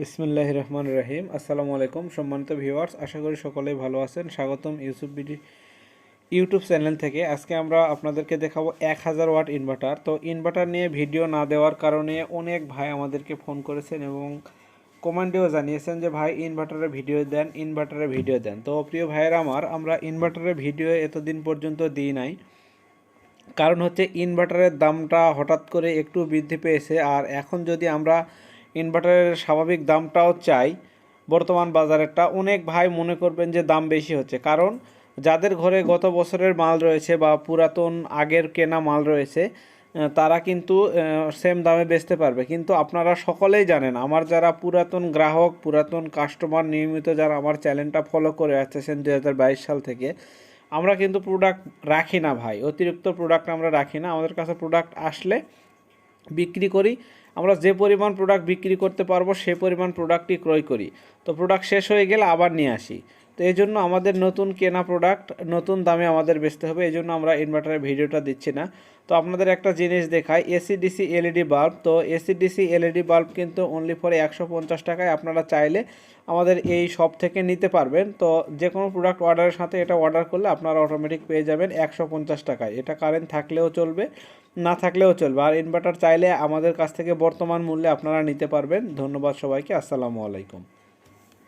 বিসমুল্লাহ রহমান রহিম। আসসালামু আলাইকুম, সম্মানিত ভিউয়ার্স, আশা করি সকলেই ভালো আছেন। স্বাগতম ইউসুফ বিডি ইউটিউব চ্যানেল থেকে। আজকে আমরা আপনাদেরকে দেখাবো এক হাজার ওয়াট ইনভার্টার তো ইনভার্টার নিয়ে ভিডিও না দেওয়ার কারণে অনেক ভাই আমাদেরকে ফোন করেছেন এবং কমেন্টেও জানিয়েছেন যে, ভাই ইনভার্টারে ভিডিও দেন ইনভার্টারে ভিডিও দেন। তো প্রিয় ভাইয়েরা আমার, আমরা ইনভার্টারের ভিডিও এতদিন পর্যন্ত দিই নাই। কারণ হচ্ছে ইনভার্টারের দামটা হঠাৎ করে একটু বৃদ্ধি পেয়েছে। আর এখন যদি আমরা ইনভার্টারের স্বাভাবিক দামটাও চাই। বর্তমান বাজারেরটা অনেক ভাই মনে করবেন যে দাম বেশি হচ্ছে। কারণ যাদের ঘরে গত বছরের মাল রয়েছে বা পুরাতন আগের কেনা মাল রয়েছে তারা কিন্তু সেম দামে বেচতে পারবে। কিন্তু আপনারা সকলেই জানেন, আমার যারা পুরাতন গ্রাহক, পুরাতন কাস্টমার নিয়মিত যারা আমার চ্যানেলটা ফলো করে আসতেছেন দু হাজার বাইশ সাল থেকে, আমরা কিন্তু প্রোডাক্ট রাখি না ভাই। অতিরিক্ত প্রোডাক্ট আমরা রাখি না। আমাদের কাছে প্রোডাক্ট আসলে বিক্রি করি আমরা যে পরিমাণ প্রোডাক্ট বিক্রি করতে পারব, সে পরিমাণ প্রোডাক্টই ক্রয় করি। তো প্রোডাক্ট শেষ হয়ে গেলে আবার নিয়ে আসি। তো এই জন্য আমাদের নতুন কেনা প্রোডাক্ট নতুন দামে আমাদের বেচতে হবে, এই জন্য আমরা ইনভার্টারের ভিডিওটা দিচ্ছি না। তো আপনাদের একটা জিনিস দেখাই এসিডিসি এলইডি বাল্ব তো এসিডিসি এলইডি বাল্ব কিন্তু অনলি ফর একশো পঞ্চাশ টাকায় আপনারা চাইলে আমাদের এই শপ থেকে নিতে পারবেন। তো যে কোনো প্রোডাক্ট অর্ডারের সাথে এটা অর্ডার করলে আপনারা অটোমেটিক পেয়ে যাবেন একশো পঞ্চাশ টাকায়। এটা কারেন্ট থাকলেও চলবে, না থাকলেও চলবে। আর ইনভার্টার চাইলে আমাদের কাছ থেকে বর্তমান মূল্যে আপনারা নিতে পারবেন। ধন্যবাদ সবাইকে, আসসালামু আলাইকুম।